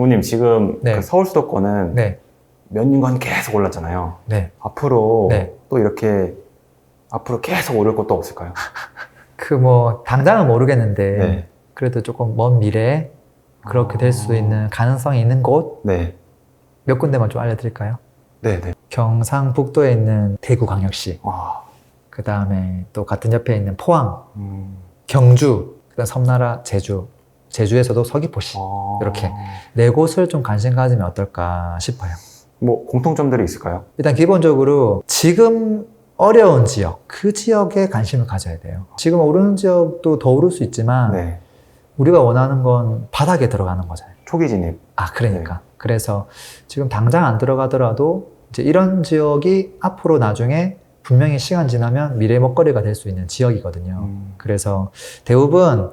부모님 지금 네. 그 서울 수도권은 네, 몇 년간 계속 올랐잖아요. 네. 앞으로 네. 또 이렇게 앞으로 계속 오를 것도 없을까요? 그 뭐 당장은 모르겠는데 네. 그래도 조금 먼 미래에 그렇게 될수 아. 있는 가능성이 있는 곳몇 네. 군데만 좀 알려드릴까요? 네, 네. 경상북도에 있는 대구광역시, 와. 그 다음에 또 같은 옆에 있는 포항, 음. 경주, 그다음 섬나라, 제주, 제주에서도 서귀포시 아. 이렇게. 네 곳을 좀 관심 가지면 어떨까 싶어요. 뭐 공통점들이 있을까요? 일단 기본적으로 지금 어려운 지역, 그 지역에 관심을 가져야 돼요. 지금 오르는 지역도 더 오를 수 있지만 네. 우리가 원하는 건 바닥에 들어가는 거잖아요. 초기 진입. 아, 그러니까. 그래서 지금 당장 안 들어가더라도 이제 이런 지역이 앞으로 나중에 분명히 시간 지나면 미래 먹거리가 될 수 있는 지역이거든요. 음. 그래서 대부분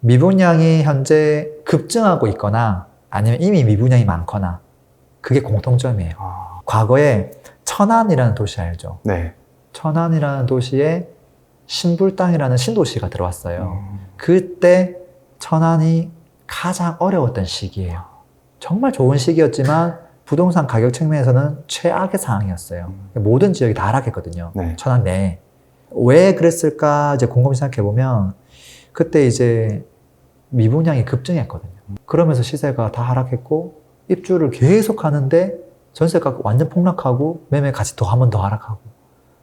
미분양이 현재 급증하고 있거나 아니면 이미 미분양이 많거나 그게 공통점이에요. 아. 과거에 천안이라는 도시 알죠? 네. 천안이라는 도시에 신불당이라는 신도시가 들어왔어요. 음. 그때 천안이 가장 어려웠던 시기예요. 정말 좋은 시기였지만 부동산 가격 측면에서는 최악의 상황이었어요. 모든 지역이 다 하락했거든요. 네. 천안 내에. 왜 그랬을까 이제 곰곰이 생각해 보면 그때 이제 미분양이 급증했거든요. 그러면서 시세가 다 하락했고 입주를 계속 하는데 전세가 완전 폭락하고 매매 가치 더한번더 하락하고.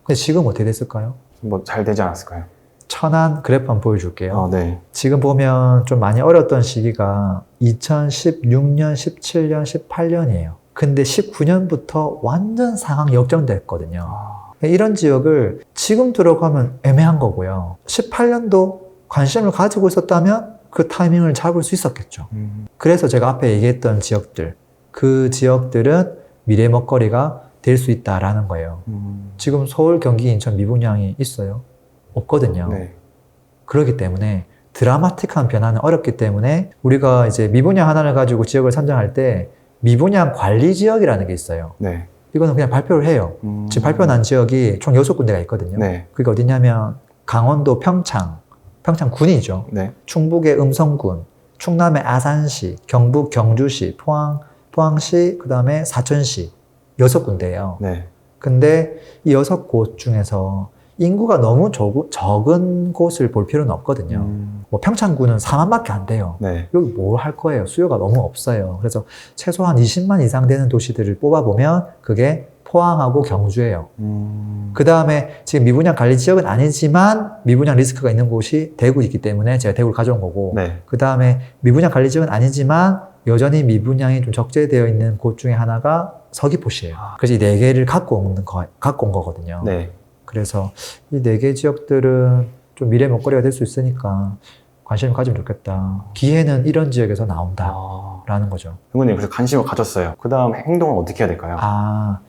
근데 지금 어떻게 됐을까요? 뭐 잘 되지 않았을까요? 천안 그래프 한번 보여줄게요. 아, 네. 지금 보면 좀 많이 어려웠던 시기가 2016년, 17년, 18년이에요. 근데 19년부터 완전 상황 역전됐거든요. 아. 이런 지역을 지금 들어가면 애매한 거고요. 18년도 관심을 가지고 있었다면 그 타이밍을 잡을 수 있었겠죠. 음. 그래서 제가 앞에 얘기했던 지역들, 그 지역들은 미래 먹거리가 될 수 있다라는 거예요. 음. 지금 서울, 경기, 인천 미분양이 있어요? 없거든요. 네. 그렇기 때문에 드라마틱한 변화는 어렵기 때문에 우리가 이제 미분양 하나를 가지고 지역을 선정할 때 미분양 관리 지역이라는 게 있어요. 네. 이거는 그냥 발표를 해요. 음. 지금 발표 난 지역이 총 여섯 군데가 있거든요. 네. 그게 어디냐면 강원도 평창, 평창 군이죠. 네. 충북의 음성군, 충남의 아산시, 경북 경주시, 포항, 포항시, 그 다음에 사천시 여섯 군데예요. 네. 근데 이 여섯 곳 중에서 인구가 너무 적, 적은 곳을 볼 필요는 없거든요. 음. 뭐 평창군은 4만밖에 안 돼요. 네. 여기 뭘 할 거예요? 수요가 너무 없어요. 그래서 최소한 20만 이상 되는 도시들을 뽑아보면 그게 포항하고 경주예요. 음. 그 다음에 지금 미분양 관리 지역은 아니지만 미분양 리스크가 있는 곳이 대구이기 때문에 제가 대구를 가져온 거고 네. 그 다음에 미분양 관리 지역은 아니지만 여전히 미분양이 좀 적재되어 있는 곳 중에 하나가 서귀포시예요. 그래서 이 네 개를 갖고 온, 거, 갖고 온 거거든요. 네. 그래서 이 네 개 지역들은 좀 미래 먹거리가 될 수 있으니까 관심을 가지면 좋겠다. 기회는 이런 지역에서 나온다. 아. 라는 거죠. 부모님 그래서 관심을 가졌어요. 그 다음 행동은 어떻게 해야 될까요? 아,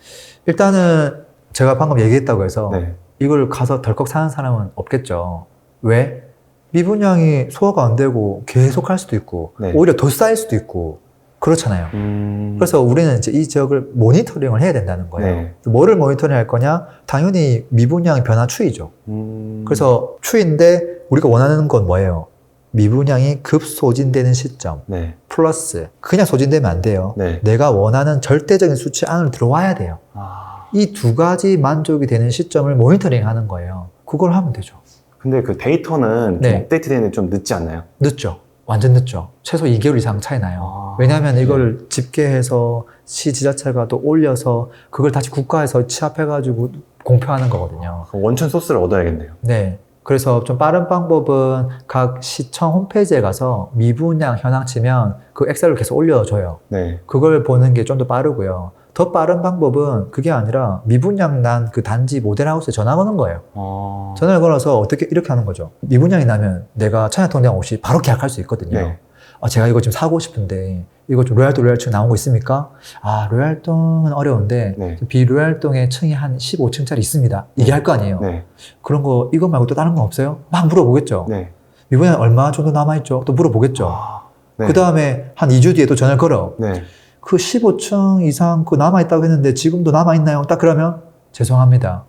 일단은 제가 방금 얘기했다고 해서 네. 이걸 가서 덜컥 사는 사람은 없겠죠. 왜? 미분양이 소화가 안 되고 계속 할 수도 있고 네. 오히려 더 쌓일 수도 있고 그렇잖아요. 음. 그래서 우리는 이제 이 지역을 모니터링을 해야 된다는 거예요. 네. 뭐를 모니터링 할 거냐? 당연히 미분양 변화 추이죠. 음. 그래서 추인데 우리가 원하는 건 뭐예요? 미분양이 급 소진되는 시점 네. 플러스 그냥 소진되면 안 돼요. 네. 내가 원하는 절대적인 수치 안으로 들어와야 돼요. 아. 이 두 가지 만족이 되는 시점을 모니터링 하는 거예요. 그걸 하면 되죠. 근데 그 데이터는 좀 네. 업데이트 되는 게좀 늦지 않나요? 늦죠. 완전 늦죠. 최소 2개월 이상 차이 나요. 아. 왜냐하면 이걸 집계해서 시 지자체가 또 올려서 그걸 다시 국가에서 취합해가지고 공표하는 거거든요. 원천 소스를 얻어야겠네요. 네. 그래서 좀 빠른 방법은 각 시청 홈페이지에 가서 미분양 현황 치면 그 엑셀을 계속 올려줘요. 네. 그걸 보는 게 좀 더 빠르고요. 더 빠른 방법은 그게 아니라 미분양 난 그 단지 모델하우스에 전화 거는 거예요. 아. 전화를 걸어서 어떻게 이렇게 하는 거죠. 미분양이 나면 내가 천연통장 없이 바로 계약할 수 있거든요. 네. 아, 제가 이거 지금 사고 싶은데 이거 좀 로얄동 로얄층 나온 거 있습니까? 아 로얄동은 어려운데 네. 비로얄동에 층이 한 15층짜리 있습니다. 얘기할 거 아니에요. 네. 그런 거 이거 말고 또 다른 거 없어요? 막 물어보겠죠. 네. 미분양 얼마 정도 남아 있죠? 또 물어보겠죠. 아. 네. 그 다음에 한 2주 뒤에 또 전화를 걸어. 네. 그 15층 이상 그 남아 있다고 했는데 지금도 남아 있나요? 딱 그러면 죄송합니다.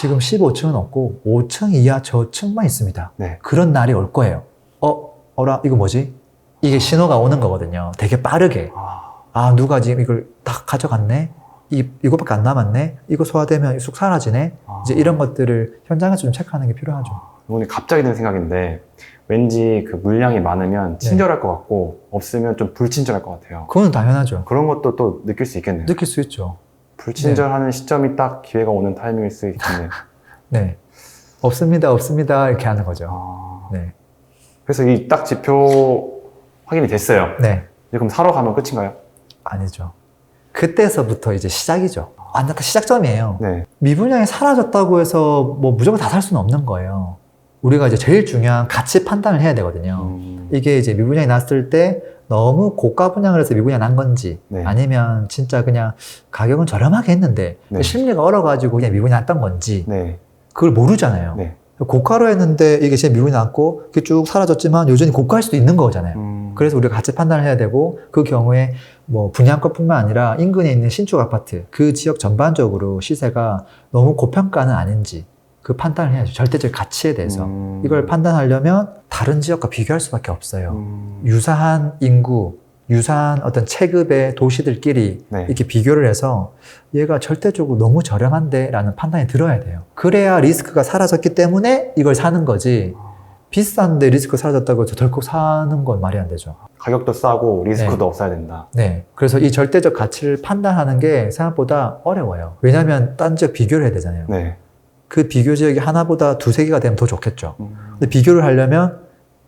지금 15층은 없고 5층 이하 저층만 있습니다. 네. 그런 날이 올 거예요. 어, 어라, 이거 뭐지? 이게 신호가 오는 거거든요. 되게 빠르게. 아. 아, 누가 지금 이걸 다 가져갔네? 이, 이거밖에 안 남았네? 이거 소화되면 쑥 사라지네? 아. 이제 이런 것들을 현장에서 좀 체크하는 게 필요하죠. 오늘 갑자기 든 생각인데 왠지 그 물량이 많으면 친절할 것 같고 없으면 좀 불친절할 것 같아요. 그건 당연하죠. 그런 것도 또 느낄 수 있겠네요. 느낄 수 있죠. 불친절하는 시점이 딱 기회가 오는 타이밍일 수 있겠네요. 네. 없습니다, 없습니다. 이렇게 하는 거죠. 아, 네. 그래서 이 딱 지표 확인이 됐어요. 네. 이제 그럼 사러 가면 끝인가요? 아니죠. 그때서부터 이제 시작이죠. 아, 나 시작점이에요. 네. 미분양이 사라졌다고 해서 뭐 무조건 다 살 수는 없는 거예요. 우리가 이제 제일 중요한 가치 판단을 해야 되거든요. 음, 이게 이제 미분양이 났을 때 너무 고가 분양을 해서 미분양 난 건지 네. 아니면 진짜 그냥 가격은 저렴하게 했는데 네. 심리가 얼어가지고 그냥 미분양 났던 건지 네. 그걸 모르잖아요. 네. 고가로 했는데 이게 진짜 미분이 났고 그게 쭉 사라졌지만 여전히 고가일 수도 있는 거잖아요. 음, 그래서 우리가 가치 판단을 해야 되고 그 경우에 뭐 분양가뿐만 아니라 인근에 있는 신축 아파트 그 지역 전반적으로 시세가 너무 고평가는 아닌지 그 판단을 해야죠. 절대적 가치에 대해서 음, 이걸 판단하려면 다른 지역과 비교할 수밖에 없어요. 음, 유사한 인구, 유사한 어떤 체급의 도시들끼리 네. 이렇게 비교를 해서 얘가 절대적으로 너무 저렴한데 라는 판단이 들어야 돼요. 그래야 리스크가 사라졌기 때문에 이걸 사는 거지 비싼데 리스크 사라졌다고 해서 덜컥 사는 건 말이 안 되죠. 가격도 싸고 리스크도 네. 없어야 된다. 네. 그래서 이 절대적 가치를 판단하는 게 생각보다 어려워요. 왜냐하면 딴 지역 비교를 해야 되잖아요. 네. 그 비교 지역이 하나보다 두세 개가 되면 더 좋겠죠. 음, 근데 비교를 하려면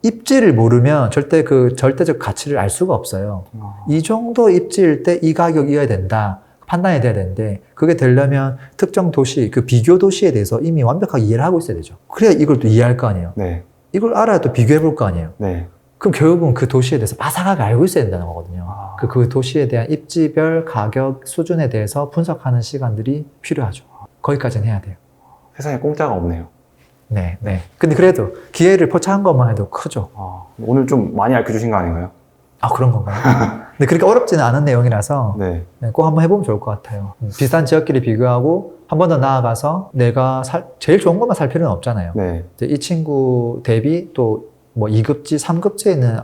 입지를 모르면 절대 그 절대적 가치를 알 수가 없어요. 아, 이 정도 입지일 때 이 가격이어야 된다. 판단이 돼야 되는데 그게 되려면 특정 도시, 그 비교 도시에 대해서 이미 완벽하게 이해를 하고 있어야 되죠. 그래야 이걸 또 이해할 거 아니에요. 네. 이걸 알아야 또 비교해 볼 거 아니에요. 네. 그럼 결국은 그 도시에 대해서 바삭하게 알고 있어야 된다는 거거든요. 아. 그, 그 도시에 대한 입지별 가격 수준에 대해서 분석하는 시간들이 필요하죠. 거기까지는 해야 돼요. 세상에 공짜가 없네요. 네, 네. 근데 그래도 기회를 포착한 것만 해도 크죠. 아, 오늘 좀 많이 알려주신 거 아닌가요? 아, 그런 건가요? 근데 그렇게 어렵지는 않은 내용이라서 네. 네, 꼭 한번 해보면 좋을 것 같아요. 음, 비슷한 지역끼리 비교하고 한 번 더 나아가서 내가 살- 제일 좋은 것만 살 필요는 없잖아요. 네. 이 친구 대비 또 뭐 2급지, 3급지에 있는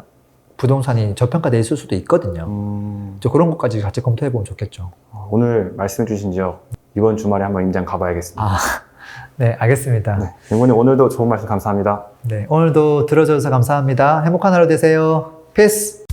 부동산이 저평가돼 있을 수도 있거든요. 음, 이제 그런 것까지 같이 검토해 보면 좋겠죠. 아, 오늘 말씀해 주신 지역 이번 주말에 한번 임장 가봐야겠습니다. 아, 네, 알겠습니다. 네. 영원님 오늘도 좋은 말씀 감사합니다. 네, 오늘도 들어줘서 감사합니다. 행복한 하루 되세요. 피스!